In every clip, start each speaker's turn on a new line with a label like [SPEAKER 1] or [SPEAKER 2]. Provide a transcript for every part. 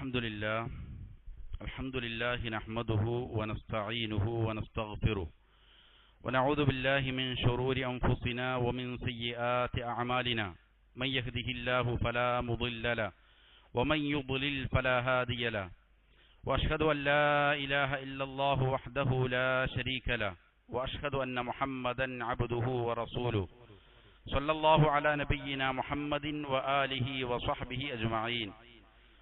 [SPEAKER 1] الحمد لله. الحمد لله نحمده ونستعينه ونستغفره. ونعوذ بالله من شرور أنفسنا ومن سيئات أعمالنا. من يهده الله فلا مضل له ومن يضلل فلا هادي له. وأشهد أن لا إله إلا الله وحده لا شريك له وأشهد أن محمدا عبده ورسوله. صلى الله على نبينا محمد وآله وصحبه أجمعين.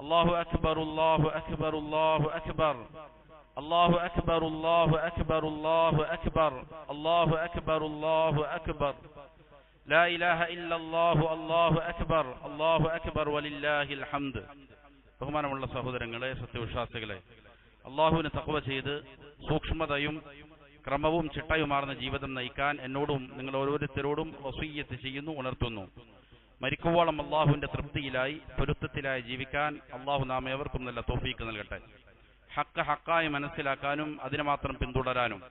[SPEAKER 1] الله أكبر الله أكبر الله أكبر الله أكبر الله أكبر الله أكبر الله أكبر الله أكبر لا إله إلا الله الله أكبر الله أكبر ولله الحمد ബഹുമാനമുള്ള സഹോദരങ്ങളെ സത്യവിശ്വാസികളെ അള്ളാഹുവിന് തക്കവ ചെയ്ത് സൂക്ഷ്മതയും ക്രമവും ചിട്ടയുമാർന്ന ജീവിതം നയിക്കാൻ എന്നോടും നിങ്ങൾ ഓരോരുത്തരോടും വസീയത്ത് ചെയ്യുന്നു ഉണർത്തുന്നു മരിക്കുവോളം അള്ളാഹുവിന്റെ തൃപ്തിയിലായി പൊരുത്തത്തിലായി ജീവിക്കാൻ അള്ളാഹു നാം ഏവർക്കും നല്ല തോഫീക്ക് നൽകട്ടെ. ഹക്ക ഹക്കായി മനസ്സിലാക്കാനും അതിനെ മാത്രം പിന്തുടരാനും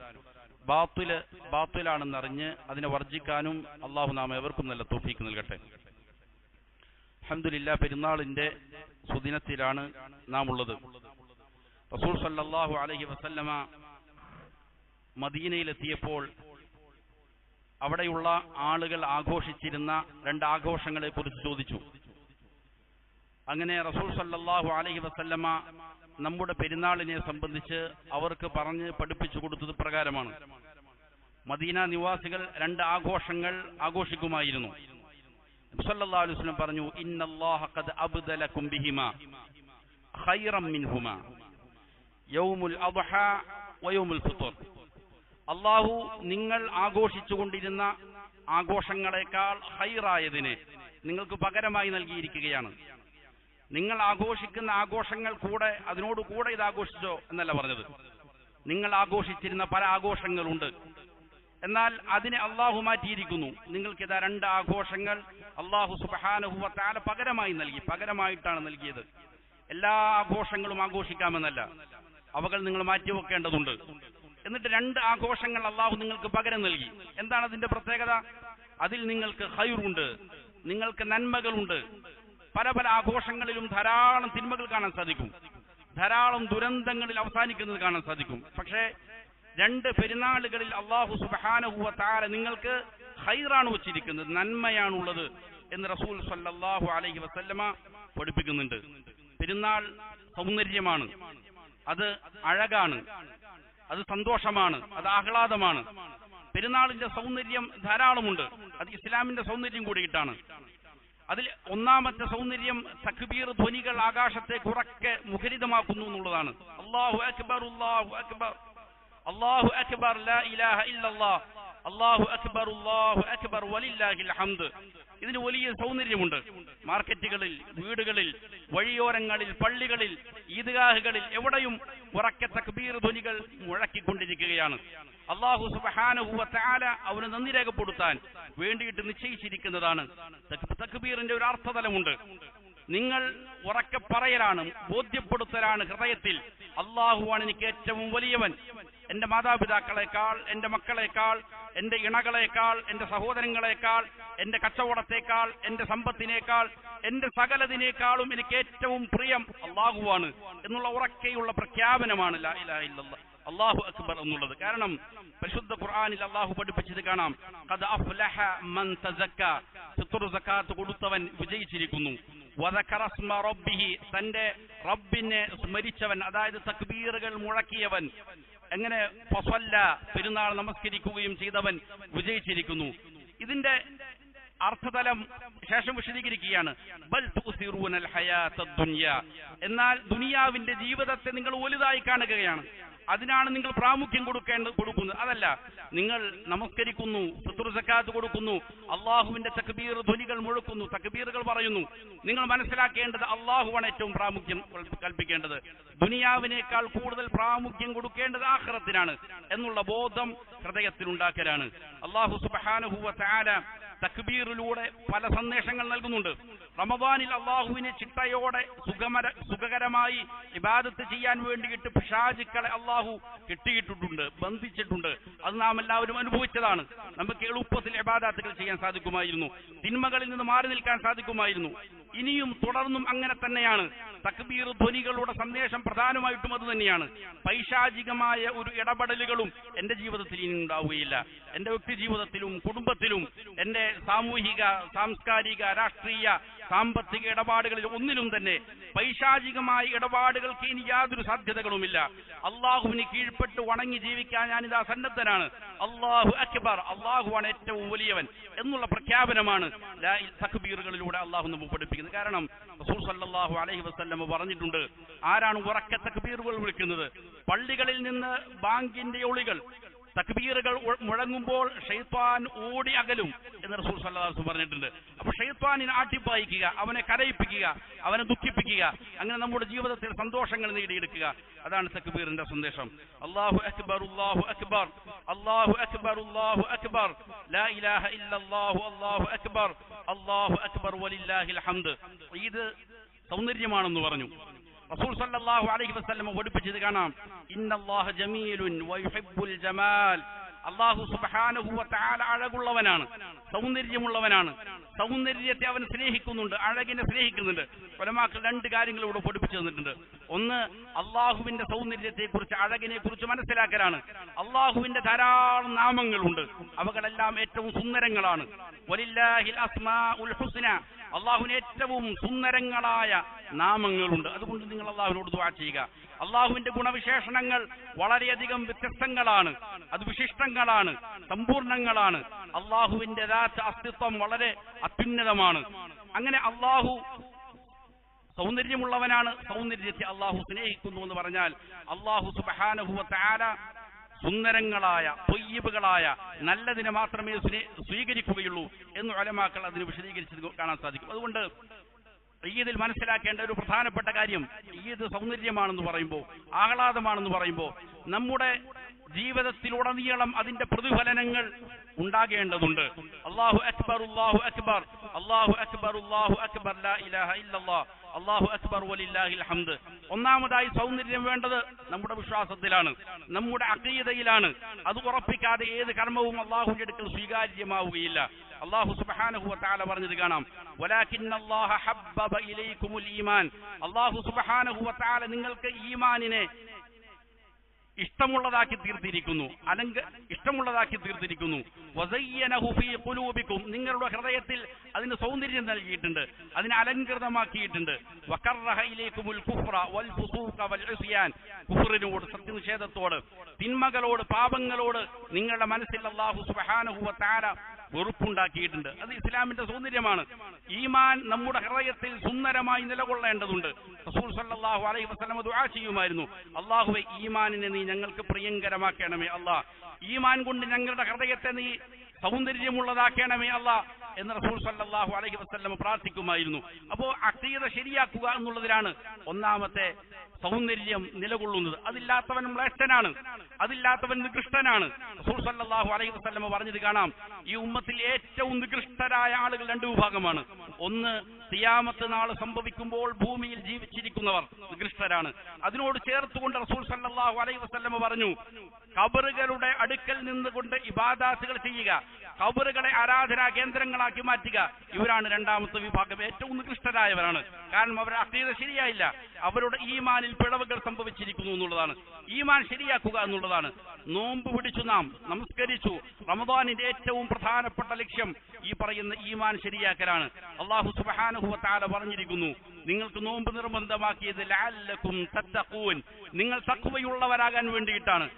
[SPEAKER 1] ബാത്തിൽ ബാത്തുലാണെന്നറിഞ്ഞ് അതിനെ വർജിക്കാനും അള്ളാഹു നാം ഏവർക്കും നല്ല തോഫീക്ക് നൽകട്ടെ. അഹമ്മദില്ല പെരുന്നാളിന്റെ സുദിനത്തിലാണ് നാം ഉള്ളത്. റസൂൽ സല്ലാഹു അലഹി വസല്ലമ മദീനയിലെത്തിയപ്പോൾ അവിടെയുള്ള ആളുകൾ ആഘോഷിച്ചിരുന്ന രണ്ട് ആഘോഷങ്ങളെ കുറിച്ച് ചോദിച്ചു. അങ്ങനെ റസൂൽ സല്ലാഹു അലഹി വസല്ലമ നമ്മുടെ പെരുന്നാളിനെ സംബന്ധിച്ച് അവർക്ക് പറഞ്ഞ് പഠിപ്പിച്ചു കൊടുത്തത് പ്രകാരമാണ്. മദീന നിവാസികൾ രണ്ട് ആഘോഷങ്ങൾ ആഘോഷിക്കുമായിരുന്നു. സല്ലല്ലാഹു അലൈഹി വസല്ലം പറഞ്ഞു ഇന്നല്ലാഹ ഖദ് അബ്ദലകും യൗമുൽ അദ്ഹ അള്ളാഹു നിങ്ങൾ ആഘോഷിച്ചുകൊണ്ടിരുന്ന ആഘോഷങ്ങളെക്കാൾ ഹൈറായതിനെ നിങ്ങൾക്ക് പകരമായി നൽകിയിരിക്കുകയാണ്. നിങ്ങൾ ആഘോഷിക്കുന്ന ആഘോഷങ്ങൾ കൂടെ അതിനോട് കൂടെ ഇത് ആഘോഷിച്ചോ എന്നല്ല പറഞ്ഞത്. നിങ്ങൾ ആഘോഷിച്ചിരുന്ന പല ആഘോഷങ്ങളുണ്ട്. എന്നാൽ അതിനെ അള്ളാഹു മാറ്റിയിരിക്കുന്നു. നിങ്ങൾക്ക് ഇതാ രണ്ട് ആഘോഷങ്ങൾ അള്ളാഹു സുബഹാനുഹുവ പകരമായി നൽകി. പകരമായിട്ടാണ് നൽകിയത്. എല്ലാ ആഘോഷങ്ങളും ആഘോഷിക്കാമെന്നല്ല. അവകൾ നിങ്ങൾ മാറ്റിവെക്കേണ്ടതുണ്ട്. എന്നിട്ട് രണ്ട് ആഘോഷങ്ങൾ അള്ളാഹു നിങ്ങൾക്ക് പകരം നൽകി. എന്താണ് അതിന്റെ പ്രത്യേകത? അതിൽ നിങ്ങൾക്ക് ഹൈറുണ്ട് നിങ്ങൾക്ക് നന്മകളുണ്ട്. പല പല ആഘോഷങ്ങളിലും ധാരാളം തിന്മകൾ കാണാൻ സാധിക്കും. ധാരാളം ദുരന്തങ്ങളിൽ അവസാനിക്കുന്നത് കാണാൻ സാധിക്കും. പക്ഷേ രണ്ട് പെരുന്നാളുകളിൽ അള്ളാഹു സുബാനഹുവ താര നിങ്ങൾക്ക് ഹൈറാണ് വച്ചിരിക്കുന്നത് നന്മയാണുള്ളത് എന്ന് റസൂൽ സല്ലാഹു അലൈഹി വസല്ലമ പഠിപ്പിക്കുന്നുണ്ട്. പെരുന്നാൾ സൗന്ദര്യമാണ്. അത് അഴകാണ്. അത് സന്തോഷമാണ് അത് ആഹ്ലാദമാണ്. പെരുന്നാളിന്റെ സൗന്ദര്യം ധാരാളമുണ്ട്. അത് ഇസ്ലാമിന്റെ സൗന്ദര്യം കൂടിയിട്ടാണ് അതിൽ ഒന്നാമത്തെ സൗന്ദര്യം തക്ബീർ ധ്വനികൾ ആകാശത്തെ കുറക്കെ മുഖരിതമാക്കുന്നു എന്നുള്ളതാണ്. അള്ളാഹു അക്ബർ അള്ളാഹു അക്ബർ. അള്ളാഹു അക്ബർ ലാ ഇലാഹ ഇല്ലല്ലാഹ് അള്ളാഹു അക്ബർ അള്ളാഹു അക്ബർ വലില്ലാഹിൽ ഹംദ് ഇതിന് വലിയ സൗന്ദര്യമുണ്ട്. മാർക്കറ്റുകളിൽ വീടുകളിൽ വഴിയോരങ്ങളിൽ പള്ളികളിൽ ഈദ്ഗാഹുകളിൽ എവിടെയും ഉറക്കെ തക്ബീർ ധ്വനികൾ മുഴക്കിക്കൊണ്ടിരിക്കുകയാണ്. അള്ളാഹു സുബഹാനുഹുവ താല അവന് നന്ദി രേഖപ്പെടുത്താൻ വേണ്ടിയിട്ട് നിശ്ചയിച്ചിരിക്കുന്നതാണ്. തക്ബീറിന്റെ ഒരു അർത്ഥതലമുണ്ട്. നിങ്ങൾ ഉറക്കെ പറയലാണ് ബോധ്യപ്പെടുത്തലാണ് ഹൃദയത്തിൽ. അള്ളാഹുവാണ് എനിക്ക് ഏറ്റവും വലിയവൻ. എന്റെ മാതാപിതാക്കളെക്കാൾ എന്റെ മക്കളെക്കാൾ എന്റെ ഇണകളെക്കാൾ എന്റെ സഹോദരങ്ങളെക്കാൾ എന്റെ കച്ചവടത്തെക്കാൾ എന്റെ സമ്പത്തിനേക്കാൾ എന്റെ സകലതിനേക്കാളും എനിക്ക് ഏറ്റവും പ്രിയം അള്ളാഹുവാണ് എന്നുള്ള ഉറക്കെയുള്ള പ്രഖ്യാപനമാണ് അള്ളാഹു അക്ബർ എന്നുള്ളത്. കാരണം പരിശുദ്ധ ഖുർആാനിൽ അള്ളാഹു പഠിപ്പിച്ചത് കാണാം. അഫ്ലഹ മൻ കൊടുത്തവൻ വിജയിച്ചിരിക്കുന്നു. തന്റെ റബ്ബിനെ സ്മരിച്ചവൻ അതായത് തക്ബീറുകൾ മുഴക്കിയവൻ. എങ്ങനെ ഫസല്ല പെരുന്നാൾ നമസ്കരിക്കുകയും ചെയ്തവൻ വിജയിച്ചിരിക്കുന്നു. ഇതിന്റെ അർത്ഥതലം ശേഷം വിശദീകരിക്കുകയാണ്. എന്നാൽ ദുനിയാവിന്റെ ജീവിതത്തെ നിങ്ങൾ വലുതായി കാണുകയാണ്. അതിനാണ് നിങ്ങൾ പ്രാമുഖ്യം കൊടുക്കേണ്ടത് കൊടുക്കുന്നത്. അതല്ല നിങ്ങൾ നമസ്കരിക്കുന്നു സക്കാത്ത് കൊടുക്കുന്നു അള്ളാഹുവിന്റെ തക്ബീർ ധ്വനികൾ മുഴുക്കുന്നു തക്ബീറുകൾ പറയുന്നു. നിങ്ങൾ മനസ്സിലാക്കേണ്ടത് അള്ളാഹുവാണ് ഏറ്റവും പ്രാമുഖ്യം കൽപ്പിക്കേണ്ടത്. ദുനിയാവിനേക്കാൾ കൂടുതൽ പ്രാമുഖ്യം കൊടുക്കേണ്ടത് ആഹ്റത്തിനാണ് എന്നുള്ള ബോധം ഹൃദയത്തിൽ ഉണ്ടാക്കലാണ് അള്ളാഹു സുബാനുഹുവ താര തക്ബീറിലൂടെ പല സന്ദേശങ്ങൾ നൽകുന്നുണ്ട്. റമദാനിൽ അള്ളാഹുവിനെ ചിട്ടയോടെ സുഖമര സുഖകരമായി ഇബാദത്ത് ചെയ്യാൻ വേണ്ടിയിട്ട് പിശാചുക്കളെ അള്ളാഹു കെട്ടിയിട്ടിട്ടുണ്ട് ബന്ധിച്ചിട്ടുണ്ട്. അത് നാം എല്ലാവരും അനുഭവിച്ചതാണ്. നമുക്ക് എളുപ്പത്തിൽ ഇബാദത്തുകൾ ചെയ്യാൻ സാധിക്കുമായിരുന്നു. തിന്മകളിൽ നിന്ന് മാറി നിൽക്കാൻ സാധിക്കുമായിരുന്നു. ഇനിയും തുടർന്നും അങ്ങനെ തന്നെയാണ്. തക്ബീർ ധ്വനികളുടെ സന്ദേശം പ്രധാനമായിട്ടും അത് തന്നെയാണ്. പൈശാചികമായ ഒരു ഇടപെടലുകളും എന്റെ ജീവിതത്തിൽ ഇനി ഉണ്ടാവുകയില്ല. എന്റെ വ്യക്തി ജീവിതത്തിലും കുടുംബത്തിലും എന്റെ സാമൂഹിക സാംസ്കാരിക രാഷ്ട്രീയ സാമ്പത്തിക ഇടപാടുകളിൽ ഒന്നിലും തന്നെ പൈശാചികമായ ഇടപാടുകൾക്ക് ഇനി യാതൊരു സാധ്യതകളുമില്ല. അള്ളാഹുവിന് കീഴ്പ്പെട്ട് വണങ്ങി ജീവിക്കാൻ ഞാൻ ഞാനിതാ സന്നദ്ധനാണ്. അള്ളാഹു അക്ബർ അള്ളാഹുവാണ് ഏറ്റവും വലിയവൻ എന്നുള്ള പ്രഖ്യാപനമാണ് തക്ബീറുകളിലൂടെ അള്ളാഹു നമ്മൾ പഠിപ്പിക്കുന്നത്. കാരണം റസൂൽ സല്ലല്ലാഹു അലൈഹി വസല്ലം പറഞ്ഞിട്ടുണ്ട് ആരാണ് ഉറക്ക തക്ബീറുകൾ വിളിക്കുന്നത്? പള്ളികളിൽ നിന്ന് ബാങ്കിന്റെ ഒളികൾ തക്ബീറുകൾ മുഴങ്ങുമ്പോൾ ഷെയ്ത്താൻ ഓടി അകലും എന്ന് റസൂൽ വസല്ലം പറഞ്ഞിട്ടുണ്ട്. അപ്പൊ ഷെയ്ത്താനിനെ ആട്ടിപ്പായിക്കുക അവനെ കരയിപ്പിക്കുക അവനെ ദുഃഖിപ്പിക്കുക അങ്ങനെ നമ്മുടെ ജീവിതത്തിൽ സന്തോഷങ്ങൾ നേടിയെടുക്കുക. അതാണ് തക്ബീറിന്റെ സന്ദേശം. അള്ളാഹു അക്ബർ അല്ലാഹു അക്ബർ അള്ളാഹു അക്ബർ അള്ളാഹു അക്ബർ. ലാ ഇലാഹ ഇല്ലല്ലാഹു അല്ലാഹു അക്ബർ. അള്ളാഹു അക്ബർ വലില്ലാഹിൽ ഹംദ്. ഇത് സൗന്ദര്യമാണെന്ന് പറഞ്ഞു. റസൂൽ സല്ലല്ലാഹു അലൈഹി വസല്ലം പഠിപ്പിച്ചത് കാണാം. ഇന്നല്ലാഹു ജമീലുൻ വയുഹിബ്ബുൽ ജമാൽ. അള്ളാഹു സുബ്ഹാനഹു വ തആല അഴകുള്ളവനാണ് സൗന്ദര്യമുള്ളവനാണ് സൗന്ദര്യത്തെ അവൻ സ്നേഹിക്കുന്നുണ്ട് അഴകിനെ സ്നേഹിക്കുന്നുണ്ട്. പരമാക്കൾ രണ്ട് കാര്യങ്ങൾ ഇവിടെ പഠിപ്പിച്ചു തന്നിട്ടുണ്ട്. ഒന്ന് അള്ളാഹുവിന്റെ സൗന്ദര്യത്തെ കുറിച്ച് അഴകിനെ കുറിച്ച് മനസ്സിലാക്കലാണ്. അള്ളാഹുവിന്റെ ധാരാളം നാമങ്ങളുണ്ട്. അവകളെല്ലാം ഏറ്റവും സുന്ദരങ്ങളാണ്. അള്ളാഹുവിന് ഏറ്റവും സുന്ദരങ്ങളായ നാമങ്ങളുണ്ട്. അതുകൊണ്ട് നിങ്ങൾ അള്ളാഹുവിനോട് ദുആ ചെയ്യുക. അള്ളാഹുവിന്റെ ഗുണവിശേഷണങ്ങൾ വളരെയധികം വ്യത്യസ്തങ്ങളാണ്. അത് വിശിഷ്ടങ്ങളാണ്. സമ്പൂർണങ്ങളാണ്. അള്ളാഹുവിന്റെ അസ്തിത്വം വളരെ അത്യുന്നതമാണ്. അങ്ങനെ അള്ളാഹു സൗന്ദര്യമുള്ളവനാണ്. സൗന്ദര്യത്തെ അള്ളാഹു സ്നേഹിക്കുന്നു എന്ന് പറഞ്ഞാൽ അള്ളാഹു സുബഹാനഹുവ താര സുന്ദരങ്ങളായ പൊയ്യബുകളായ നല്ലതിനെ മാത്രമേ സ്വീകരിക്കുകയുള്ളൂ എന്ന് അലമാക്കൾ അതിന് വിശദീകരിച്ചത് കാണാൻ സാധിക്കും. അതുകൊണ്ട് ഈദിൽ മനസ്സിലാക്കേണ്ട ഒരു പ്രധാനപ്പെട്ട കാര്യം ഈദ് സൗന്ദര്യമാണെന്ന് പറയുമ്പോൾ ആഹ്ലാദമാണെന്ന് പറയുമ്പോൾ നമ്മുടെ ജീവിതത്തിലുടനീളം അതിന്റെ പ്രതിഫലനങ്ങൾ ഉണ്ടാകേണ്ടതുണ്ട്. അള്ളാഹു അക്ബർ അള്ളാഹു അക്ബർ അള്ളാഹു അക്ബർ അള്ളാഹു അക്ബർ ലാ ഇലാഹ ഇല്ലല്ലാഹ് അള്ളാഹു അക്ബർ വലില്ലാഹിൽ ഹംദ് ഒന്നാമതായി സൗന്ദര്യം വേണ്ടത് നമ്മുടെ വിശ്വാസത്തിലാണ് നമ്മുടെ അഖീദയിലാണ്. അത് ഉറപ്പിക്കാതെ ഏത് കർമ്മവും അള്ളാഹുവിന്റെ അടുക്കൽ സ്വീകാര്യമാവുകയില്ല. അള്ളാഹു സുബ്ഹാനഹു വ തആല പറഞ്ഞത് കാണാം. അള്ളാഹു സുബ്ഹാനഹു വ തആല നിങ്ങൾക്ക് ഈമാനിനെ ഇഷ്ടമുള്ളതാക്കി തീർത്തിരിക്കുന്നു. അലങ്ക ഇഷ്ടമുള്ളതാക്കി തീർത്തിരിക്കുന്നു. നിങ്ങളുടെ ഹൃദയത്തിൽ അതിന് സൗന്ദര്യം നൽകിയിട്ടുണ്ട്. അതിനെ അലങ്കൃതമാക്കിയിട്ടുണ്ട്. കുഫറിനോട് സത്യനിഷേധത്തോട് തിന്മകളോട് പാപങ്ങളോട് നിങ്ങളുടെ മനസ്സിൽ അള്ളാഹു സുബ്ഹാനഹു താര വെറുപ്പുണ്ടാക്കിയിട്ടുണ്ട്. അത് ഇസ്ലാമിന്റെ സൗന്ദര്യമാണ്. ഈമാൻ നമ്മുടെ ഹൃദയത്തിൽ സുന്ദരമായി നിലകൊള്ളേണ്ടതുണ്ട്. റസൂൽ സല്ലല്ലാഹു അലൈഹി വസല്ലം ദുആ ചെയ്യുമായിരുന്നു. അള്ളാഹുവെ ഈമാനിനെ നീ ഞങ്ങൾക്ക് പ്രിയങ്കരമാക്കണമേ അല്ലാഹ്. ഈമാൻ കൊണ്ട് ഞങ്ങളുടെ ഹൃദയത്തെ നീ സൗന്ദര്യമുള്ളതാക്കണമേ അല്ലാ എന്ന് റസൂൽ സല്ലാഹു അലഹി വസല്ലം പ്രാർത്ഥിക്കുമായിരുന്നു. അപ്പോ അഖീദ ശരിയാക്കുക എന്നുള്ളതിലാണ് ഒന്നാമത്തെ സൗന്ദര്യം നിലകൊള്ളുന്നത്. അതില്ലാത്തവൻ മ്ലേഷ്ടനാണ് അതില്ലാത്തവൻ നികൃഷ്ടനാണ്. റസൂൽ സല്ലാഹു അലഹി വസല്ലം പറഞ്ഞത് കാണാം. ഈ ഉമ്മത്തിൽ ഏറ്റവും നികൃഷ്ടരായ ആളുകൾ രണ്ട് വിഭാഗമാണ്. ഒന്ന് തിയാമത്ത് നാൾ സംഭവിക്കുമ്പോൾ ഭൂമിയിൽ ജീവിച്ചിരിക്കുന്നവർ നികൃഷ്ടരാണ്. അതിനോട് ചേർത്തുകൊണ്ട് റസൂൽ സല്ലാഹു അലൈഹി വസല്ലം പറഞ്ഞു കബറുകളുടെ അടുക്കൽ നിന്നുകൊണ്ട് ഇബാദാത്തുകൾ ചെയ്യുക. കബറുകളെ ആരാധനാ കേന്ദ്രങ്ങളാക്കി മാറ്റുക. ഇവരാണ് രണ്ടാമത്തെ വിഭാഗം. ഏറ്റവും നികൃഷ്ടരായവരാണ് കാരണം അവരുടെ അക്രീത ശരിയായില്ല. അവരുടെ ഈമാനിൽ പിഴവുകൾ സംഭവിച്ചിരിക്കുന്നു എന്നുള്ളതാണ്. ഈമാൻ ശരിയാക്കുക എന്നുള്ളതാണ്. നോമ്പ് പിടിച്ചു നാം നമസ്കരിച്ചു. റമദാനിന്റെ ഏറ്റവും പ്രധാനപ്പെട്ട ലക്ഷ്യം ഈ പറയുന്ന ഈമാൻ ശരിയാക്കലാണ്. അള്ളാഹു സുബ്ഹാനഹു പറഞ്ഞിരിക്കുന്നു നിങ്ങൾക്ക് നോമ്പ് നിർബന്ധമാക്കിയത് ലാലക്കും നിങ്ങൾ തക്കുവയുള്ളവരാകാൻ വേണ്ടിയിട്ടാണ്.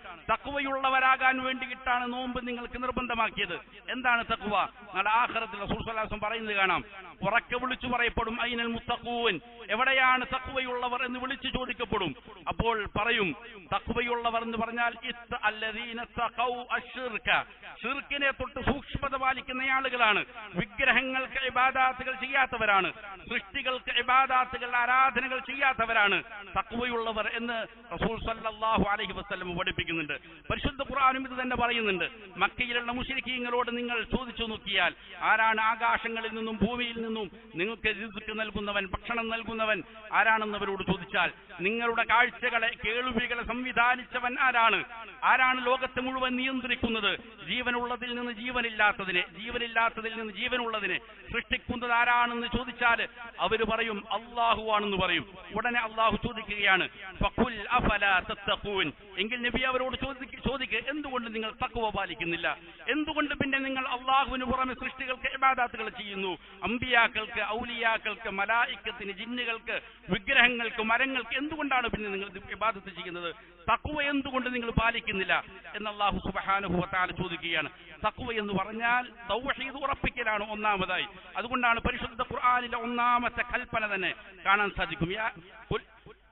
[SPEAKER 1] തഖ്വയുള്ളവരാകാൻ വേണ്ടിയിട്ടാണ് നോമ്പ് നിങ്ങൾക്ക് നിർബന്ധമാക്കിയത്. എന്താണ് തക്കുവ നാളെ ആഖിറത്തിൽ റസൂൽ സ്വല്ലല്ലാഹു അലൈഹി പറയുന്നത് കാണാം. ഉറക്കെ വിളിച്ചു പറയപ്പെടും അയിനൽ മുത്തക്കൂവൻ എവിടെയാണ് തക്കുവയുള്ളവർ എന്ന് വിളിച്ചു ചോദിക്കപ്പെടും. അപ്പോൾ പറയും തക്കുവയുള്ളവർ എന്ന് പറഞ്ഞാൽ ഷിർക്കിനെ തൊട്ട് സൂക്ഷ്മത പാലിക്കുന്ന ആളുകളാണ്. വിഗ്രഹങ്ങൾക്ക് ഇബാദാത്തുകൾ ചെയ്യാത്തവരാണ്. സൃഷ്ടികൾക്ക് ഇബാദാത്തുകൾ ആരാധനകൾ ചെയ്യാത്തവരാണ്. തക്കുവയുള്ളവർ എന്ന് റസൂൽ സല്ലാഹു അലഹി വസ്ലം പഠിപ്പിക്കുന്നുണ്ട്. പരിശുദ്ധ ഖുർആാനും ഇത് തന്നെ പറയുന്നുണ്ട്. മക്കയിലുള്ള മുഷരിക്കീങ്ങളോട് നിങ്ങൾ ചോദിച്ചു നോക്കിയാൽ ആരാണ് ആകാശങ്ങളിൽ നിന്നും ഭൂമിയിൽ നിന്നും നിങ്ങൾക്ക് രിസ്ക് നൽകുന്നവൻ ഭക്ഷണം നൽകുന്നവൻ ആരാണെന്നവരോട് ചോദിച്ചാൽ നിങ്ങളുടെ കാഴ്ചകളെ കേൾവികളെ സംവിധാനിച്ചവൻ ആരാണ്? ആരാണ് ലോകത്തെ മുഴുവൻ നിയന്ത്രിക്കുന്നത്? ജീവനുള്ളതിൽ നിന്ന് ജീവനില്ലാത്തതിനെ ജീവനില്ലാത്തതിൽ നിന്ന് ജീവനുള്ളതിനെ സൃഷ്ടിക്കുന്നത് ആരാണെന്ന് ചോദിച്ചാൽ അവർ പറയും അള്ളാഹു ആണെന്ന് പറയും. ഉടനെ അള്ളാഹു ചോദിക്കുകയാണ് എങ്കിൽ നബി അവരോട് ചോദിക്ക ചോദിക്കുക എന്തുകൊണ്ട് നിങ്ങൾ തക്കുവ പാലിക്കുന്നില്ല? എന്തുകൊണ്ട് പിന്നെ നിങ്ങൾ അള്ളാഹുവിന് പുറമെ സൃഷ്ടികൾക്ക് ഇബാദാത്തുകൾ ചെയ്യുന്നു? അമ്പിയാക്കൾക്ക് ഔലിയാക്കൾക്ക് മലായിക്കത്തിന് ജിന്നുകൾക്ക് വിഗ്രഹങ്ങൾക്ക് മരങ്ങൾക്ക് എന്തുകൊണ്ടാണ് പിന്നെ നിങ്ങൾ ഇബാദത്ത് ചെയ്യുന്നത്? തക്കുവ എന്തുകൊണ്ട് നിങ്ങൾ പാലിക്കുന്നില്ല? എന്ന് അള്ളാഹു സുബ്ഹാനഹു വ ചോദിക്കുകയാണ്. തക്കുവ എന്ന് പറഞ്ഞാൽ തൗഹീദ് ഉറപ്പിക്കലാണ് ഒന്നാമതായി. അതുകൊണ്ടാണ് പരിശുദ്ധ ഖുർആാനിലെ ഒന്നാമത്തെ കൽപ്പന തന്നെ. കാണാൻ സാധിക്കും.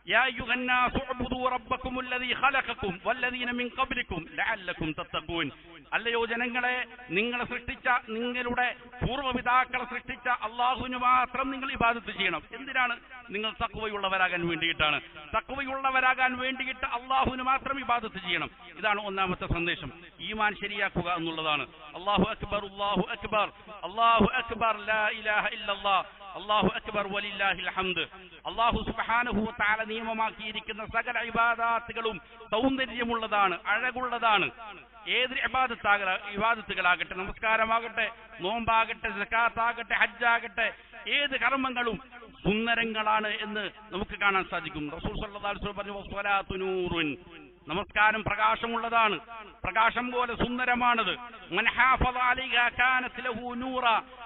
[SPEAKER 1] يا أيها الناس اعبدوا ربكم الذي خلقكم والذين من قبلكم لعلكم تتقون അല്ലയോ ജനങ്ങളെ നിങ്ങളെ സൃഷ്ടിച്ച നിങ്ങളുടെ പൂർവ്വപിതാക്കളെ സൃഷ്ടിച്ച അള്ളാഹുവിന് മാത്രം നിങ്ങൾ ഇബാദത്ത് ചെയ്യണം എന്തിനാണ് നിങ്ങൾ തക്കുവയുള്ളവരാകാൻ വേണ്ടിയിട്ടാണ് തക്കുവയുള്ളവരാകാൻ വേണ്ടിയിട്ട് അള്ളാഹുവിന് മാത്രം ഇബാദത്ത് ചെയ്യണം ഇതാണ് ഒന്നാമത്തെ സന്ദേശം ഈമാൻ ശരിയാക്കുക എന്നുള്ളതാണ് അള്ളാഹു അക്ബർ അള്ളാഹു അക്ബർ അള്ളാഹു അക്ബർ ലാ ഇലാഹ ഇല്ലല്ലാഹ് അള്ളാഹു അക്ബർ വലില്ലാഹിൽ ഹംദ്. അള്ളാഹു സുബ്ഹാനഹു തആല നിയമമാക്കിയിരിക്കുന്ന സകല ഇബാദാത്തുകളും സൗന്ദര്യമുള്ളതാണ് അഴകുള്ളതാണ്. ഏത് ഇബാദത്താക ഇബാദത്തുകളാകട്ടെ നമസ്കാരമാകട്ടെ നോമ്പാകട്ടെ സക്കാത്താകട്ടെ ഹജ്ജാകട്ടെ ഏത് കർമ്മങ്ങളും സുന്ദരങ്ങളാണ് എന്ന് നമുക്ക് കാണാൻ സാധിക്കും. റസൂൽ സല്ലല്ലാഹു അലൈഹി വസല്ലം പറഞ്ഞു നമസ്കാരം പ്രകാശമുള്ളതാണ്. പ്രകാശം പോലെ സുന്ദരമാണത്.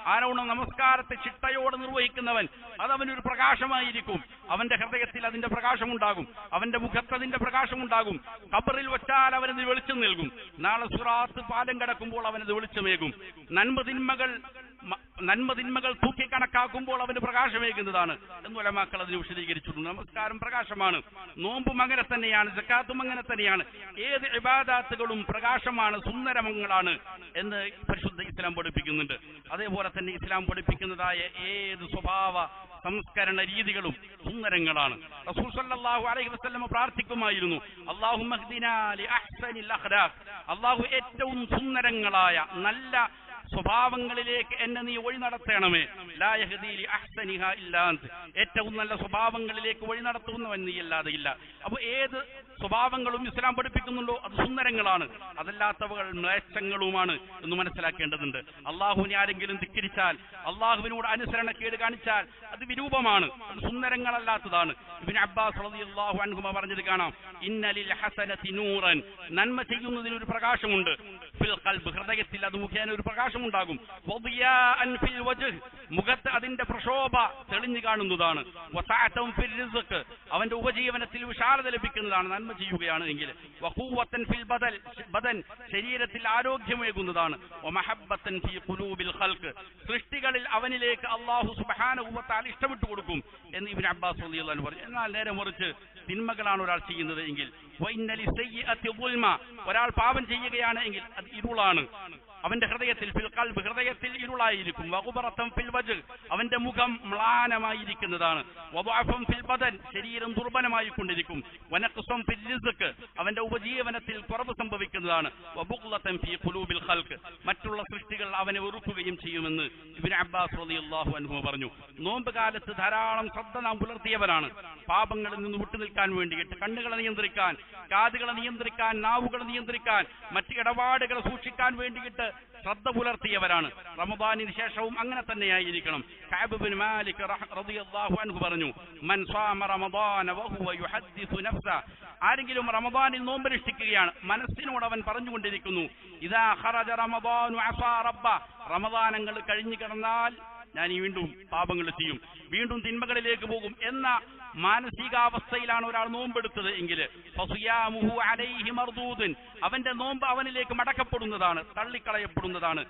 [SPEAKER 1] ആരോണ് നമസ്കാരത്തെ ചിട്ടയോടെ നിർവഹിക്കുന്നവൻ അത് അവനൊരു പ്രകാശമായിരിക്കും. അവന്റെ ഹൃദയത്തിൽ അതിന്റെ പ്രകാശമുണ്ടാകും. അവന്റെ മുഖത്ത് അതിന്റെ പ്രകാശമുണ്ടാകും. കബറിൽ വെച്ചാൽ അവനത് വെളിച്ചം നൽകും. നാളെ സുറാത്ത് പാലം കിടക്കുമ്പോൾ അവനത് വെളിച്ചമേകും. നന്മ തിന്മകൾ തൂക്കി തൂക്കിക്കണക്കാക്കുമ്പോൾ അവന് പ്രകാശമേകുന്നതാണ്. എന്ന് ഉലമാക്കൾ അതിന് വിശദീകരിച്ചിട്ടുണ്ട്. നമസ്കാരം പ്രകാശമാണ്. നോമ്പും അങ്ങനെ തന്നെയാണ് ജക്കാത്തും അങ്ങനെ തന്നെയാണ്. ഏത് ഇബാദാത്തുകളും പ്രകാശമാണ് സുന്ദരമങ്ങളാണ് എന്ന് പരിശുദ്ധ ഇസ്ലാം പഠിപ്പിക്കുന്നുണ്ട്. അതേപോലെ തന്നെ ഇസ്ലാം പഠിപ്പിക്കുന്നതായ ഏത് സ്വഭാവ സംസ്കരണ രീതികളും സുന്ദരങ്ങളാണ്. റസൂൽ സല്ലല്ലാഹു അലൈഹി വസല്ലം പ്രാർത്ഥിക്കുമായിരുന്നു അള്ളാഹു അള്ളാഹു അഹ്സനിൽ അല്ലാഹു ഏറ്റവും സുന്ദരങ്ങളായ നല്ല സ്വഭാവങ്ങളിലേക്ക് എന്നെ നീ വഴി നടത്തണമേ. ലാ അഹ്സനിഹ ഇല്ലാന്ത് ഏറ്റവും നല്ല സ്വഭാവങ്ങളിലേക്ക് വഴി നടത്തുന്നവൻ നീ അല്ലാതെ ഇല്ല. അപ്പൊ ഏത് സ്വഭാവങ്ങളും ഇസ്ലാം പഠിപ്പിക്കുന്നുണ്ടോ അത് സുന്ദരങ്ങളാണ്. അതല്ലാത്തവകൾ മ്ലേച്ഛങ്ങളുമാണ് എന്ന് മനസ്സിലാക്കേണ്ടതുണ്ട്. അള്ളാഹുവിനെ ആരെങ്കിലും ധിക്കരിച്ചാൽ അള്ളാഹുവിനോട് അനുസരണക്കേട് കാണിച്ചാൽ അത് വിരൂപമാണ് സുന്ദരങ്ങളല്ലാത്തതാണ്. ഇബിൻ അബ്ബാസ് റളിയല്ലാഹു അൻഹുമ പറഞ്ഞത് കാണാം. ഇന്നലിൽ ഹസനത്തി നൂറൻ. നന്മ ചെയ്യുന്നതിന് ഒരു പ്രകാശമുണ്ട്. ഫിൽ ഖൽബ് ഹൃദയത്തിൽ അത് മുഖേന ഒരു പ്രകാശമുണ്ടാകും. വദിയാഅൻ ഫിൽ വജ്ഹ്. മുഖത്ത് അതിന്റെ പ്രശോഭ തെളിഞ്ഞു കാണുന്നതാണ്. വസഅതൻ ഫിൽ റിസ്ഖ്. അവന്റെ ഉപജീവനത്തിൽ വിശാലത ലഭിക്കുന്നതാണ് നന്മ ചെയ്യുകയാണ് എങ്കിൽ. വഖൂവത്തൻ ഫിൽ ബദൽ ബദൻ ശരീരത്തിൽ ആരോഗ്യമേകുന്നതാണ്. വമഹബ്ബത്തൻ ഫീ ഖുലൂബിൽ ഖൽഖ്. സൃഷ്ടികളിൽ അവനിലേക്ക് അല്ലാഹു സുബ്ഹാനഹു വ ഇഷ്ടപ്പെട്ടു കൊടുക്കും എന്ന് ഇബ്നു അബ്ബാസ് അൻഹു പറഞ്ഞു. എന്നാൽ നേരെ മറിച്ച് തിന്മകളാണ് ഒരാൾ ചെയ്യുന്നത് എങ്കിൽ. ഒരാൾ പാപം ചെയ്യുകയാണ് എങ്കിൽ അത് ഇരുളാണ്. അവന്റെ ഹൃദയത്തിൽ കൽബ് ഹൃദയത്തിൽ ഇരുളായിരിക്കും. വകുപറത്തം ഫിൽ വജ് അവന്റെ മുഖം മ്ലാനമായിരിക്കുന്നതാണ്. വബാഫം ഫിൽ ബദൻ. ശരീരം ദുർബലമായി കൊണ്ടിരിക്കും വനക്കുസം റിസ്ക് അവന്റെ ഉപജീവനത്തിൽ കുറവ് സംഭവിക്കുന്നതാണ്. ഖുലൂബിൽ മറ്റുള്ള സൃഷ്ടികൾ അവനെ വെറുക്കുകയും ചെയ്യുമെന്ന് ഇബ്നു അബ്ബാസ് റളിയല്ലാഹു അൻഹു പറഞ്ഞു. നോമ്പ് കാലത്ത് ധാരാളം ശ്രദ്ധ നാം പുലർത്തിയവരാണ്. പാപങ്ങളിൽ നിന്ന് വിട്ടുനിൽക്കാൻ വേണ്ടിയിട്ട് കണ്ണുകളെ നിയന്ത്രിക്കാൻ കാതുകളെ നിയന്ത്രിക്കാൻ നാവുകളെ നിയന്ത്രിക്കാൻ മറ്റ് ഇടപാടുകളെ സൂക്ഷിക്കാൻ വേണ്ടിയിട്ട് ശ്രദ്ധ പുലർത്തിയവരാണ് റമദാനിന് ശേഷവും അങ്ങനെ തന്നെയായിരിക്കണം. കാബുബിൻ ബിൻ മാലിക് റളിയല്ലാഹു അൻഹു പറഞ്ഞു മൻ സാമ റമദാന നഫ്സ. ആരെങ്കിലും റമദാനിൽ നോമ്പനുഷ്ഠിക്കുകയാണ് മനസ്സിനോട് അവൻ പറഞ്ഞുകൊണ്ടിരിക്കുന്നു ഇതാ ഖറജ റമദാനു അസാ റബ്ബ. റമദാനങ്ങൾ കഴിഞ്ഞു കിടന്നാൽ ഞാൻ വീണ്ടും പാപങ്ങൾ ചെയ്യും. വീണ്ടും തിന്മകളിലേക്ക് പോകും എന്ന മാനസികാവസ്ഥയിലാണ് ഒരാൾ നോമ്പെടുത്തത് എങ്കിൽ. അവന്റെ നോമ്പ് അവനിലേക്ക് മടക്കപ്പെടുന്നതാണ് തള്ളിക്കളയപ്പെടുന്നതാണ്.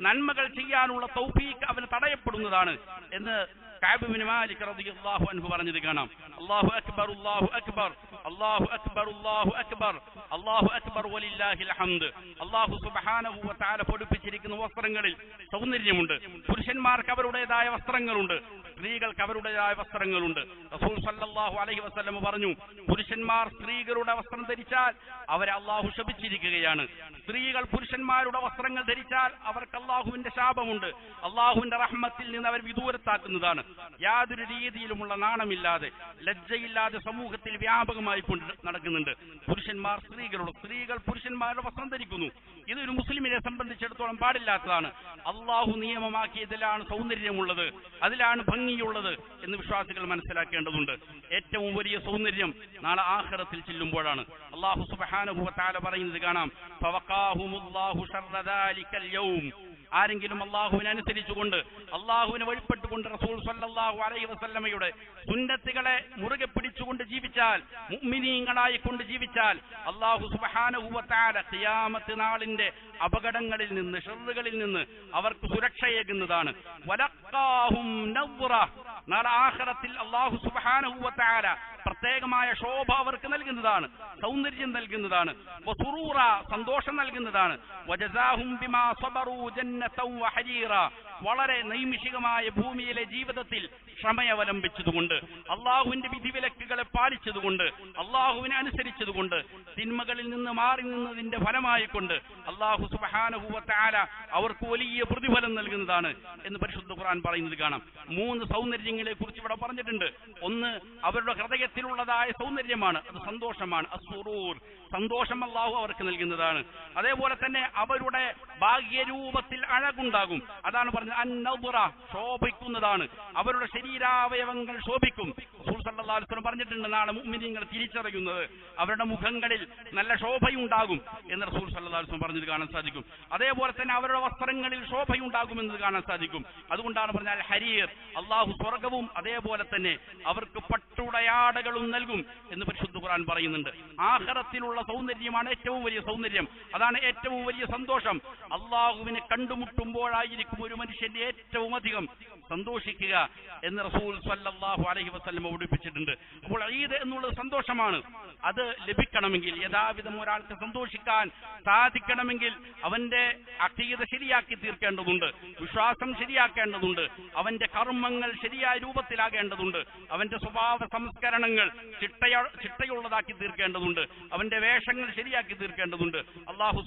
[SPEAKER 1] നന്മകൾ ചെയ്യാനുള്ള തൗഫീഖ് അവന് തടയപ്പെടുന്നതാണ് എന്ന് കഅബ് ബിൻ മാലിക് റളിയല്ലാഹു അൻഹു പറഞ്ഞു കാണാം. അല്ലാഹു അക്ബർ അല്ലാഹു അക്ബർ അല്ലാഹു അക്ബർ അല്ലാഹു അക്ബർ അല്ലാഹു അക്ബർ വലില്ലാഹിൽ ഹംദ്. അല്ലാഹു സുബ്ഹാനഹു വ തആല പൊടിപ്പിച്ചിരിക്കുന്ന വസ്ത്രങ്ങളിൽ സൗന്ദര്യമുണ്ട്. പുരുഷന്മാർക്ക് അവരുടേതായ വസ്ത്രങ്ങളുണ്ട്. സ്ത്രീകൾക്ക് അവരുടേതായ വസ്ത്രങ്ങളുണ്ട് റസൂൽ സല്ലാഹു അലഹി വസല്ലം പറഞ്ഞു പുരുഷന്മാർ സ്ത്രീകളുടെ വസ്ത്രം ധരിച്ചാൽ അവരെ അള്ളാഹു ശപിച്ചിരിക്കുകയാണ്. സ്ത്രീകൾ പുരുഷന്മാരുടെ വസ്ത്രങ്ങൾ ധരിച്ചാൽ അവർക്ക് അള്ളാഹുവിന്റെ ശാപമുണ്ട്. അള്ളാഹുവിന്റെ റഹ്മത്തിൽ നിന്ന് അവർ വിദൂരത്താക്കുന്നതാണ്. യാതൊരു രീതിയിലുമുള്ള നാണമില്ലാതെ ലജ്ജയില്ലാതെ സമൂഹത്തിൽ വ്യാപകമായി കൊണ്ട് നടക്കുന്നുണ്ട്. പുരുഷന്മാർ സ്ത്രീകളുടെ സ്ത്രീകൾ പുരുഷന്മാരുടെ വസ്ത്രം ധരിക്കുന്നു. ഇതൊരു മുസ്ലിമിനെ സംബന്ധിച്ചിടത്തോളം പാടില്ലാത്തതാണ്. അള്ളാഹു നിയമമാക്കിയതിലാണ് സൗന്ദര്യമുള്ളത്. അതിലാണ് ഭംഗിയുള്ളത് എന്ന് വിശ്വാസികൾ മനസ്സിലാക്കേണ്ടതുണ്ട്. ഏറ്റവും വലിയ സൗന്ദര്യം നാളെ ആഹ്റത്തിൽ ചെല്ലുമ്പോഴാണ്. അള്ളാഹു തആല പറയുന്നത് കാണാം. ആരെങ്കിലും അള്ളാഹുവിനെ അനുസരിച്ചുകൊണ്ട് അള്ളാഹുവിനെ വഴിപ്പെട്ടുകൊണ്ട് റസൂൽ സല്ലാഹു അലൈഹി വസല്ലമയുടെ സുന്നത്തുകളെ മുറുകെ പിടിച്ചുകൊണ്ട് ജീവിച്ചാൽ മുഅ്മിനീങ്ങളായി കൊണ്ട് ജീവിച്ചാൽ അള്ളാഹു സുബ്ഹാനഹു വ ഖിയാമത്ത് നാളിന്റെ അപകടങ്ങളിൽ നിന്ന് ഷെറുകളിൽ നിന്ന് അവർക്ക് സുരക്ഷയേകുന്നതാണ്. നാളെ ആഖിറത്തിൽ അള്ളാഹു തആല പ്രത്യേകമായ ശോഭ അവർക്ക് നൽകുന്നതാണ്. സൗന്ദര്യം നൽകുന്നതാണ്. സന്തോഷം നൽകുന്നതാണ്. വളരെ നൈമിഷികമായ ഭൂമിയിലെ ജീവിതത്തിൽ ക്ഷമയവലംബിച്ചതുകൊണ്ട് അള്ളാഹുവിന്റെ വിധിവിലക്കുകളെ പാലിച്ചതുകൊണ്ട് അള്ളാഹുവിനെ അനുസരിച്ചതുകൊണ്ട് തിന്മകളിൽ നിന്ന് മാറി നിന്നതിന്റെ ഫലമായിക്കൊണ്ട് അള്ളാഹു സുബഹാനഹുവത്താല അവർക്ക് വലിയ പ്രതിഫലം നൽകുന്നതാണ് എന്ന് പരിശുദ്ധ ഖുർആൻ പറയുന്നത് കാണാം. മൂന്ന് സൗന്ദര്യങ്ങളെ കുറിച്ച് ഇവിടെ പറഞ്ഞിട്ടുണ്ട്. ഒന്ന് അവരുടെ ഹൃദയത്തിലുള്ളതായ സൗന്ദര്യമാണ്. അത് സന്തോഷമാണ്. അസുറൂർ സന്തോഷം അള്ളാഹു അവർക്ക് നൽകുന്നതാണ്. അതേപോലെ തന്നെ അവരുടെ ഭാഗ്യരൂപത്തിൽ അഴകുണ്ടാകും. അതാണ് പറഞ്ഞത് ശോഭിക്കുന്നതാണ്. അവരുടെ ശരീരാവയവങ്ങൾ ശോഭിക്കും. വസല്ലം പറഞ്ഞിട്ടുണ്ട് നാളെ തിരിച്ചറിയുന്നത് അവരുടെ മുഖങ്ങളിൽ നല്ല ശോഭയുണ്ടാകും എന്ന് റസൂൽ വസല്ലം പറഞ്ഞത് കാണാൻ സാധിക്കും. അതേപോലെ തന്നെ അവരുടെ വസ്ത്രങ്ങളിൽ ശോഭയുണ്ടാകുമെന്നത് കാണാൻ സാധിക്കും. അതുകൊണ്ടാണ് പറഞ്ഞാൽ ഹരീർ അള്ളാഹു സ്വർഗവും അതേപോലെ തന്നെ അവർക്ക് പട്ടുടയാടകളും നൽകും എന്ന് പരിശുദ്ധ ഖുർആൻ പറയുന്നുണ്ട്. ആഹ്റത്തിലുള്ള സൗന്ദര്യമാണ് ഏറ്റവും വലിയ സൗന്ദര്യം. അതാണ് ഏറ്റവും വലിയ സന്തോഷം. അള്ളാഹുവിനെ കണ്ടുമുട്ടുമ്പോഴായിരിക്കും ഒരു മനുഷ്യന്റെ ഏറ്റവും അധികം സന്തോഷിക്കുക എന്ന് റസൂൽ സല്ലാഹു അലഹി വസ്ലം ഓടിപ്പിച്ചിട്ടുണ്ട് അപ്പോൾ ഈദ് എന്നുള്ളത് സന്തോഷമാണ്. അത് ലഭിക്കണമെങ്കിൽ യഥാവിധം ഒരാൾക്ക് സന്തോഷിക്കാൻ സാധിക്കണമെങ്കിൽ അവന്റെ അക്ഷീത ശരിയാക്കി തീർക്കേണ്ടതുണ്ട്. വിശ്വാസം ശരിയാക്കേണ്ടതുണ്ട്. അവന്റെ കർമ്മങ്ങൾ ശരിയായ രൂപത്തിലാകേണ്ടതുണ്ട്. അവന്റെ സ്വഭാവ സംസ്കരണങ്ങൾ ചിട്ടയ ചിട്ടയുള്ളതാക്കി തീർക്കേണ്ടതുണ്ട്. അവന്റെ വേഷങ്ങൾ ശരിയാക്കി തീർക്കേണ്ടതുണ്ട്. അള്ളാഹു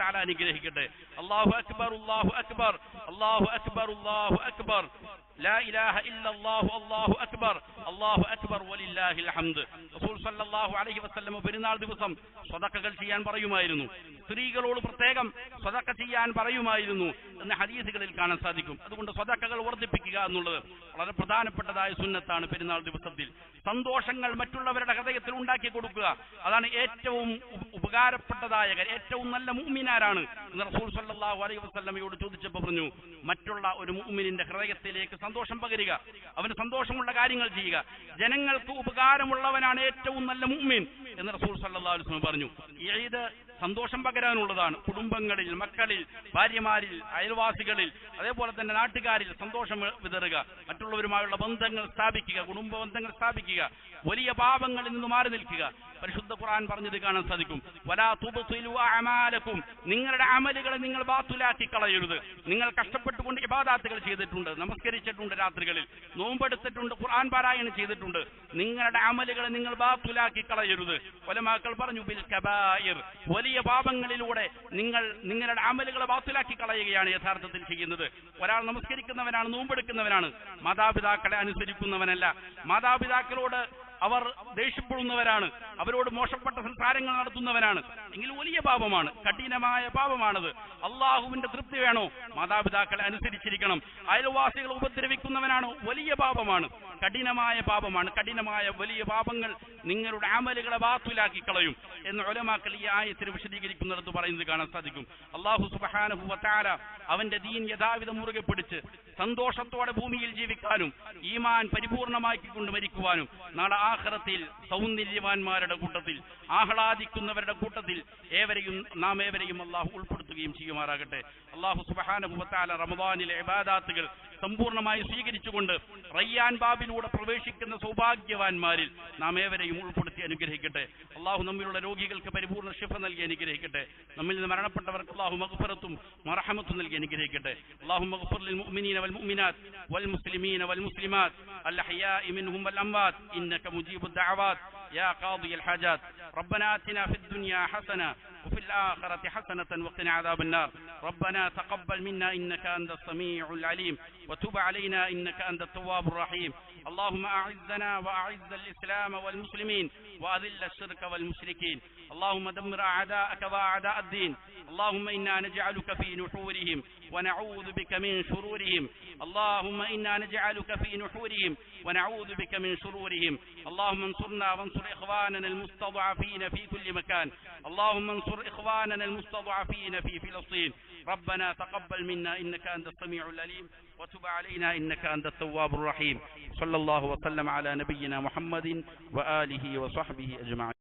[SPEAKER 1] തആല അനുഗ്രഹിക്കട്ടെ. അള്ളാഹു അക്ബർ അള്ളാഹു അക്ബർ അള്ളാഹു അക്ബർ അള്ളാഹു അക്ബർ. come on. لا إله إلا الله الله أكبر الله أكبر ولله الحمد റസൂൽ സല്ലല്ലാഹു അലൈഹി വസല്ലം പെരുന്നാൾ ദിവസം സ്വതക്കകൾ ചെയ്യാൻ പറയുമായിരുന്നു സ്ത്രീകളോട് പ്രത്യേകം സ്വതക്ക ചെയ്യാൻ പറയുമായിരുന്നു എന്ന് ഹദീസുകളിൽ കാണാൻ സാധിക്കും അതുകൊണ്ട് സ്വതക്കകൾ വർദ്ധിപ്പിക്കുക എന്നുള്ളത് വളരെ പ്രധാനപ്പെട്ടതായ സുന്നത്താണ് പെരുന്നാൾ ദിവസത്തിൽ സന്തോഷങ്ങൾ മറ്റുള്ളവരുടെ ഹൃദയത്തിൽ ഉണ്ടാക്കി കൊടുക്കുക അതാണ് ഏറ്റവും ഉപ- ഉപകാരപ്പെട്ടതായ കാര്യം. ഏറ്റവും നല്ല മുഅ്മിനാരാണ് എന്ന് റസൂൽ സല്ലല്ലാഹു അലൈഹി വസല്ലമയോട് ചോദിച്ചപ്പോൾ പറഞ്ഞു മറ്റുള്ള ഒരു മുഅ്മിനിന്റെ ഹൃദയത്തിലേക്ക് സന്തോഷം പകരുക. അവന് സന്തോഷമുള്ള കാര്യങ്ങൾ ചെയ്യുക. ജനങ്ങൾക്ക് ഉപകാരമുള്ളവനാണ് ഏറ്റവും നല്ല മുഅ്മിൻ എന്ന് റസൂൽ സല്ലല്ലാഹു അലൈഹി വസല്ലം പറഞ്ഞു. ഏത് സന്തോഷം പകരാനുള്ളതാണ്. കുടുംബങ്ങളിൽ മക്കളിൽ ഭാര്യമാരിൽ അയൽവാസികളിൽ അതേപോലെ തന്നെ നാട്ടുകാരിൽ സന്തോഷം വിതറുക. മറ്റുള്ളവരുമായുള്ള ബന്ധങ്ങൾ സ്ഥാപിക്കുക കുടുംബ ബന്ധങ്ങൾ സ്ഥാപിക്കുക. വലിയ പാപങ്ങളിൽ നിന്ന് മാറി നിൽക്കുക. പരിശുദ്ധ ഖുർആൻ പറഞ്ഞത് കാണാൻ സാധിക്കും. വലാ തുബ്തിലു അഅമാലക്കും. നിങ്ങളുടെ അമലുകളെ നിങ്ങൾ ബാത്തുലാക്കി കളയരുത്. നിങ്ങൾ കഷ്ടപ്പെട്ടുകൊണ്ട് ഇബാദാത്തുകൾ ചെയ്തിട്ടുണ്ട് നമസ്കരിച്ചിട്ടുണ്ട് രാത്രികളിൽ. നോമ്പെടുത്തിട്ടുണ്ട് ഖുർആൻ പാരായണം ചെയ്തിട്ടുണ്ട്. നിങ്ങളുടെ അമലുകളെ നിങ്ങൾ ബാത്തുലാക്കി കളയരുത്. ഒലമാക്കൾ പറഞ്ഞു ബിൽ കബായിർ. വലിയ പാപങ്ങളിലൂടെ നിങ്ങൾ നിങ്ങളുടെ അമലുകളെ ബാത്തുലാക്കി കളയുകയാണ് യഥാർത്ഥത്തിൽ ചെയ്യുന്നത്. ഒരാൾ നമസ്കരിക്കുന്നവനാണ് നോമ്പെടുക്കുന്നവനാണ്. മാതാപിതാക്കളെ അനുസരിക്കുന്നവനല്ല. മാതാപിതാക്കളോട് അവർ ദേഷ്യപ്പെടുന്നവരാണ്. അവരോട് മോശപ്പെട്ട സംസാരങ്ങൾ നടത്തുന്നവരാണ്. എങ്കിൽ വലിയ പാപമാണ് കഠിനമായ പാപമാണത്. അള്ളാഹുവിന്റെ തൃപ്തി വേണോ? മാതാപിതാക്കളെ അനുസരിച്ചിരിക്കണം. അയൽവാസികളെ ഉപദ്രവിക്കുന്നവനാണോ വലിയ പാപമാണ്. കഠിനമായ പാപമാണ്. കഠിനമായ വലിയ പാപങ്ങൾ നിങ്ങളുടെ അമലുകളെ വാത്തുലാക്കി കളയും എന്ന് ഒലമാക്കൾ ഈ ആയത്തിന് വിശദീകരിക്കുന്നിടത്ത് പറയുന്നത് കാണാൻ സാധിക്കും. അള്ളാഹു സുബഹാനുഭവത്താല അവന്റെ ദീൻ യഥാവിധം മുറുകെ പിടിച്ച് സന്തോഷത്തോടെ ഭൂമിയിൽ ജീവിക്കാനും ഈമാൻ പരിപൂർണമാക്കിക്കൊണ്ട് മരിക്കുവാനും നാളെ ആഹ്റത്തിൽ സൗന്ദര്യവാന്മാരുടെ കൂട്ടത്തിൽ ആഹ്ലാദിക്കുന്നവരുടെ കൂട്ടത്തിൽ ഏവരെയും നാം ഏവരെയും അള്ളാഹു ഉൾപ്പെടുത്തുകയും ചെയ്യുമാറാകട്ടെ. അള്ളാഹു സുബഹാനുഭവത്താല റമദാനിലെ ഇബാദാത്തുകൾ സമ്പൂർണമായി സ്വീകരിച്ചുകൊണ്ട് റയ്യാൻ ബാബിലൂടെ പ്രവേശിക്കുന്ന സൗഭാഗ്യവാന്മാരിൽ നാം ഏവരെയും ഉൾപ്പെടുത്തി അനുഗ്രഹിക്കട്ടെ. അള്ളാഹു നമ്മിലുള്ള രോഗികൾക്ക് പരിപൂർണ ശിഫ നൽകി അനുഗ്രഹിക്കട്ടെ. നമ്മിൽ നിന്ന് മരണപ്പെട്ടവർക്ക് അള്ളാഹു മഹഫറത്തും മറഹമത്തും നൽകി അനുഗ്രഹിക്കട്ടെ. അള്ളാഹു മഹഫുറിൽ മുഅ്മിനീന വൽ മുഅ്മിനാത്ത് വൽ മുസ്ലിമീന വൽ മുസ്ലിമാത്ത് الأحياء منهم والأموات إنك مجيب الدعوات يا قاضي الحاجات. ربنا آتنا في الدنيا حسنة وفي الآخرة حسنة وقنا عذاب النار. ربنا تقبل منا إنك أنت السميع العليم وتب علينا إنك أنت التواب الرحيم. اللهم أعزنا وأعز الإسلام والمسلمين وأذل الشرك والمشركين. اللهم دمر أعداءك وأعداء الدين. اللهم إنا نجعلك في نحورهم ونعوذ بك من شرورهم. اللهم إنا نجعلك في نحورهم ونعوذ بك من شرورهم. اللهم انصرنا وانصر إخواننا المستضعفين في كل مكان. اللهم انصر إخواننا المستضعفين في فلسطين. ربنا تقبل منا إنك أنت السميع العليم. وتب علينا إنك أنت التواب الرحيم. صلى الله وسلم على نبينا محمد وآله وصحبه أجمعين.